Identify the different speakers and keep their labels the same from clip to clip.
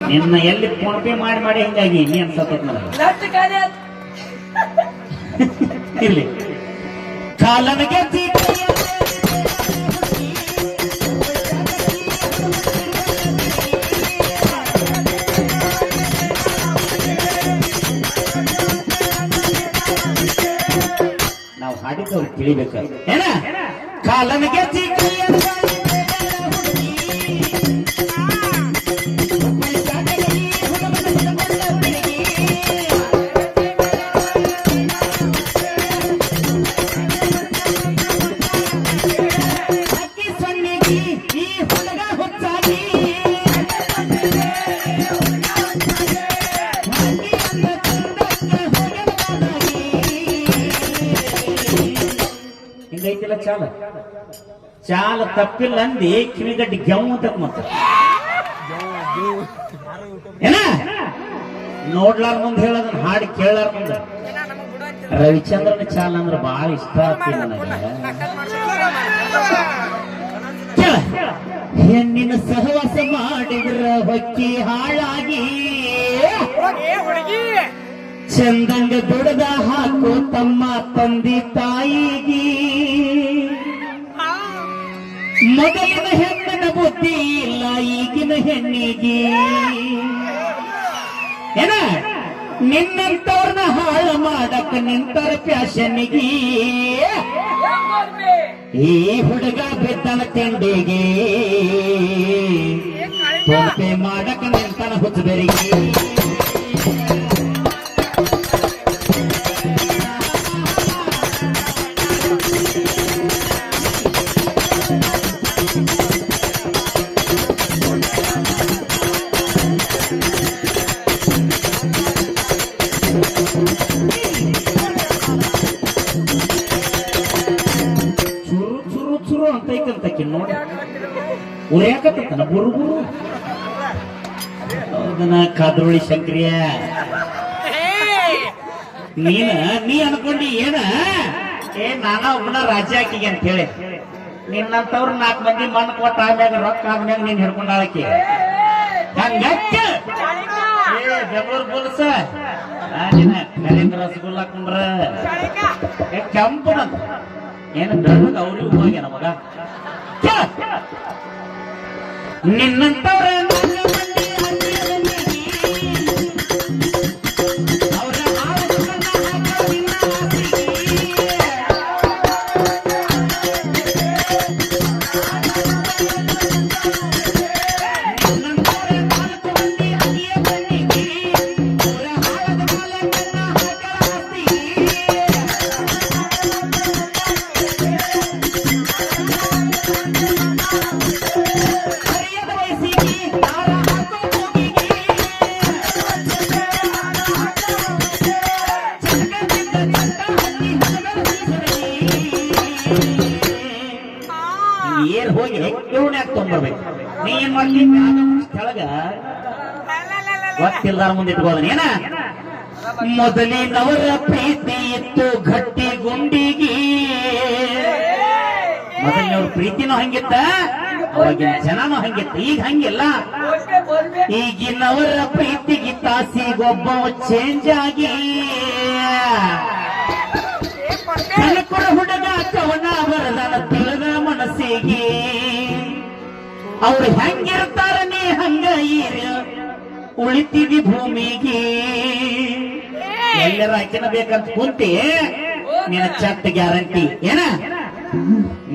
Speaker 1: ನಿನ್ನ ಎಲ್ಲಿ phone pay ಮಾಡಿ ಮಾಡಿ ಹಿಂಗಾಗಿ ನೀ ಅನ್ಸತ್ತ ನನಗೆ.
Speaker 2: ಲಟ್ ಕಾಲೇ
Speaker 1: ಇರ್ಲಿ ಕಾಲನಿಗೆ ಚೀಟಿಯ ನಾವು ಹಾಡಿದ್ದವ್ರು ತಿಳಿಬೇಕು ಏನ? ಕಾಲನಿಗೆ ಚೀಟಿಯ ಹಿಂಗೈತಿಲ್ಲ ಚಾಲ. ಚಾಲ ತಪ್ಪಿಲ್ಲ ಅಂದಿ ಕಿವಿಗಡ್ಡಿ ಗೆವ್ ಅಂತ ಮತ್ತ ಏನ? ನೋಡ್ಲಾರ ಮುಂದೆ ಹೇಳೋದನ್ನ ಹಾಡಿ ಕೇಳಾರ ಮುಂದೆ. ರವಿಚಂದ್ರನ ಚಾಲ ಅಂದ್ರೆ ಬಹಳ ಇಷ್ಟ ಆಗ್ತಿ ನನಗೆ. ಹೆಣ್ಣಿನ ಸಹವಾಸ ಮಾಡಿದ್ರ ಹೊಕ್ಕಿ ಹಾಳಾಗಿ. ಚಂದಂಗ ದುಡದ ಹಾಕು ತಮ್ಮ ತಂದಿ ತಾಯಿಗಿ. ಮೊದಲಿನ ಹೆಣ್ಣಿನ ಬುದ್ಧಿ ಇಲ್ಲ ಈಗಿನ ಹೆಣ್ಣಿಗೆ. ಏನ? ನಿನ್ನಂತವ್ರನ್ನ ಹಾಳು ಮಾಡಕ್ ನಿಂತರ ಫ್ಯಾಷನ್ಗೆ ಈ ಹುಡುಗ ಬಿದ್ದನ ತಿಂಡಿಗೆ. ಮಾಡಕ್ಕ ಮಾಡಕ ನಿಂತನ ಹುಚ್ಚಬೆರಿಗೆ. ಐತಂತಕಿ ನೋಡಿ. ಉರಿಯಾಕತ್ತನ ಬುರು ಹೌದನ ಕಾದ್ರೋಳಿ ಶಂಕ್ರಿಯ. ನೀನ, ನೀ ಅನ್ಕೊಂಡಿ ಏನ? ಏ, ನಾನ ಒಬ್ಬನ ರಾಜ್ಯ ಹಾಕಿಗೆ ಅಂತ ಹೇಳಿ. ನಿನ್ನಂತವ್ರು ನಾಲ್ಕು ಮಂದಿ ಮಣ್ಣು ಕೊಟ್ಟ ಆಮ್ಯಾಗ ರೊಕ್ಕ ಆದ್ಮ್ಯಾಗ ನೀನ್ ಹಿಡ್ಕೊಂಡಾಳಕಿ. ಏ, ಬೆಂಗಳೂರು ಬುಲ್ಸ ನರೇಂದ್ರ ರಸಗುಲ್ಲ ಕುಂಡ್ರ. ಏ, ಕೆಂಪನಂತ. ಏನು ಬೆಳಗ ಅವ್ರಿಗೂ ಹೋಗ್ಯಾನ ಮಗ? ನಿನ್ನಂತವ್ರ ತೊಗೊಂಡ್ಬರ್ಬೇಕು ನೀ ಏನ್ ಮಾಡ್ತೀನಿ ಕೆಳಗ ಗೊತ್ತಿಲ್ದಾರ ಮುಂದೆ ಇಟ್ಕೋದನ್ ಏನ? ಮೊದಲಿನವರ ಪ್ರೀತಿ ಇತ್ತು ಗಟ್ಟಿ ಗುಂಡಿಗಿ. ಮೊದಲಿನವ್ರ ಪ್ರೀತಿನೂ ಹಂಗಿತ್ತ ಅವಾಗಿನ ಜನನೂ ಹಂಗಿತ್ತ. ಈಗ ಹಂಗಿಲ್ಲ. ಈಗಿನವರ ಪ್ರೀತಿಗೆ ತಾಸಿಗೊಬ್ಬ ಚೇಂಜ್ ಆಗಿ. ಹುಡುಗ ಕವನ ಬರದನ ತಿಳಿದ ಮನಸ್ಸಿಗೆ. ಅವ್ರು ಹೆಂಗಿರ್ತಾರ ನೀ ಹಂಗ ಈರ ಉಳಿತೀವಿ ಭೂಮಿಗೆ. ಎಲ್ಲರ ಆಕಿನ ಬೇಕಂತ ಕುಂತಿ ನಿನ್ನ ಚಟ್ ಗ್ಯಾರಂಟಿ. ಏನ?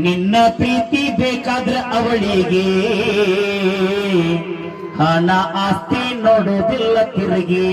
Speaker 1: ನಿನ್ನ ಪ್ರೀತಿ ಬೇಕಾದ್ರೆ ಅವಳಿಗೆ. ಹಣ ಆಸ್ತಿ ನೋಡೋದಿಲ್ಲ ತಿರುಗಿ.